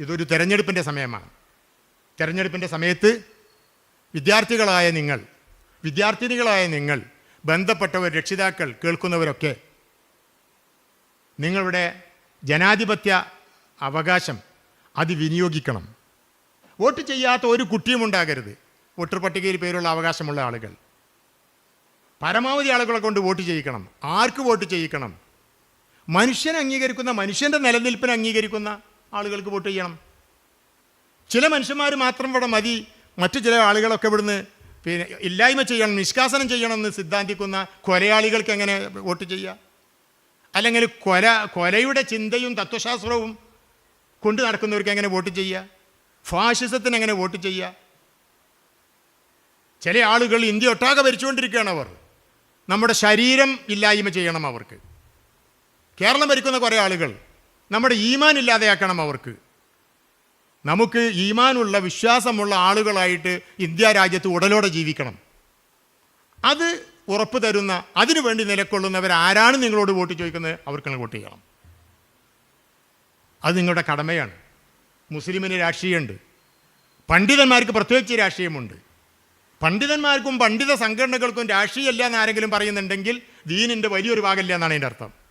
ഇതൊരു തെരഞ്ഞെടുപ്പിന്റെ സമയമാണ്. തെരഞ്ഞെടുപ്പിന്റെ സമയത്ത് വിദ്യാർത്ഥികളായ നിങ്ങൾ വിദ്യാർത്ഥിനികളായ നിങ്ങൾ ബന്ധപ്പെട്ടവർ രക്ഷിതാക്കൾ കേൾക്കുന്നവരൊക്കെ നിങ്ങളുടെ ജനാധിപത്യ അവകാശം അത് വിനിയോഗിക്കണം വോട്ട് ചെയ്യാത്ത ഒരു കുട്ടിയും ഉണ്ടാകരുത്. വോട്ടർ പട്ടികയിൽ പേരുള്ള അവകാശമുള്ള ആളുകൾ. പരമാവധി ആളുകളെ കൊണ്ട് വോട്ട് ചെയ്യിക്കണം. ആർക്ക് വോട്ട് ചെയ്യിക്കണം? മനുഷ്യനെ അംഗീകരിക്കുന്ന മനുഷ്യന്റെ നിലനിൽപ്പിനെ അംഗീകരിക്കുന്ന ആളുകൾക്ക് വോട്ട് ചെയ്യണം. ചില മനുഷ്യന്മാർ മാത്രം ഇവിടെ മതി. മറ്റു ചില ആളുകളൊക്കെ ഇവിടുന്ന് പിന്നെ ഇല്ലായ്മ ചെയ്യണം നിഷ്കാസനം ചെയ്യണമെന്ന് സിദ്ധാന്തിക്കുന്ന കൊലയാളികൾക്ക് എങ്ങനെ വോട്ട് ചെയ്യുക അല്ലെങ്കിൽ കൊല കൊലയുടെ ചിന്തയും തത്വശാസ്ത്രവും കൊണ്ട് നടക്കുന്നവർക്ക് എങ്ങനെ വോട്ട് ചെയ്യുക ഫാഷിസത്തിന് എങ്ങനെ വോട്ട് ചെയ്യുക ചില ആളുകൾ ഇന്ത്യ ഒട്ടാകെ ഭരിച്ചുകൊണ്ടിരിക്കുകയാണ് അവർ. നമ്മുടെ ശരീരം ഇല്ലായ്മ ചെയ്യണം അവർക്ക്. കേരളം ഭരിക്കുന്ന കുറേ ആളുകൾ നമ്മുടെ ഈമാൻ ഇല്ലാതെയാക്കണം അവർക്ക്. നമുക്ക് ഈമാനുള്ള വിശ്വാസമുള്ള ആളുകളായിട്ട് ഇന്ത്യ രാജ്യത്ത് ഉടലോടെ ജീവിക്കണം. അത് ഉറപ്പ് തരുന്ന അതിനു വേണ്ടി നിലകൊള്ളുന്നവർ ആരാണ് നിങ്ങളോട് വോട്ട് ചോദിക്കുന്നത്? അവർക്ക് നിങ്ങൾ വോട്ട് ചെയ്യണം. അത് നിങ്ങളുടെ കടമയാണ്. മുസ്ലിമിന് രാഷ്ട്രീയമുണ്ട്. പണ്ഡിതന്മാർക്ക് പ്രത്യേകിച്ച് രാഷ്ട്രീയമുണ്ട്. പണ്ഡിതന്മാർക്കും പണ്ഡിത സംഘടനകൾക്കും രാഷ്ട്രീയമല്ല എന്നാരെങ്കിലും പറയുന്നുണ്ടെങ്കിൽ ദീനിന്റെ വലിയൊരു ഭാഗമില്ല എന്നാണ് എന്റെ അർത്ഥം.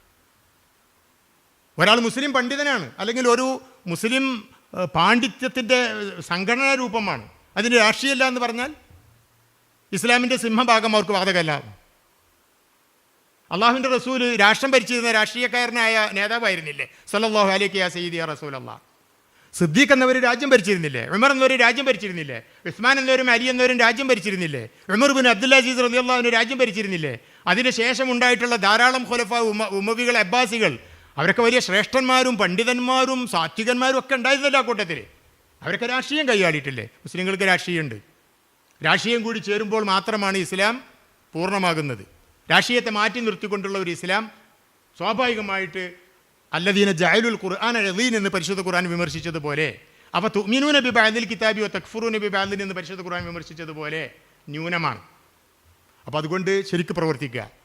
ഒരാൾ മുസ്ലിം പണ്ഡിതനാണ്. അല്ലെങ്കിൽ ഒരു മുസ്ലിം പാണ്ഡിത്യത്തിന്റെ സംഘടനാ രൂപമാണ്. അതിന് രാഷ്ട്രീയമല്ല എന്ന് പറഞ്ഞാൽ ഇസ്ലാമിന്റെ സിംഹഭാഗം അവർക്ക് ബാധകമല്ല അള്ളാഹുവിന്റെ റസൂൽ രാഷ്ട്രം ഭരിച്ചിരുന്ന രാഷ്ട്രീയക്കാരനായ നേതാവായിരുന്നില്ലേ? സല്ലാഹു അലൈഹി യാ സയ്യിദി റസൂൽ അള്ളാഹ് സിദ്ദീഖ് എന്നവർ രാജ്യം ഭരിച്ചിരുന്നില്ലേ? ഉമർ എന്നവർ രാജ്യം ഭരിച്ചിരുന്നില്ലേ? ഉസ്മാൻ എന്നവരും അലി എന്നവരും രാജ്യം ഭരിച്ചിരുന്നില്ലേ? ഉമർ ബിൻ അബ്ദുൽ അസീസ് റളിയല്ലാഹുവിന് രാജ്യം ഭരിച്ചിരുന്നില്ലേ? അതിനുശേഷം ഉണ്ടായിട്ടുള്ള ധാരാളം ഖുലഫ ഉമ ഉമവികൾ അബ്ബാസികൾ അവരൊക്കെ വലിയ ശ്രേഷ്ഠന്മാരും പണ്ഡിതന്മാരും സാത്വികന്മാരും ഒക്കെ ഉണ്ടായിരുന്നല്ലോ കൂട്ടത്തിൽ അവരൊക്കെ രാഷ്ട്രീയം കൈയാളിയിട്ടില്ലേ? മുസ്ലിങ്ങൾക്ക് രാഷ്ട്രീയമുണ്ട്. രാഷ്ട്രീയം കൂടി ചേരുമ്പോൾ മാത്രമാണ് ഇസ്ലാം പൂർണമാകുന്നത്. രാഷ്ട്രീയത്തെ മാറ്റി നിർത്തിക്കൊണ്ടുള്ള ഒരു ഇസ്ലാം സ്വാഭാവികമായിട്ട് അല്ലദീന ജായലുൽ ഖുർആൻ അഴീൻ എന്ന് പരിശുദ്ധ ഖുർആൻ വിമർശിച്ചതുപോലെ അപ്പോൾ തുമിനു നബി ബാദിൽ കിതാബി ഒ തക്ഫുറു നബി ബാദിൽ എന്ന് പരിശുദ്ധ ഖുർആൻ വിമർശിച്ചതുപോലെ ന്യൂനമാണ്. അപ്പോൾ അതുകൊണ്ട് ശരിക്ക് പ്രവർത്തിക്കുക.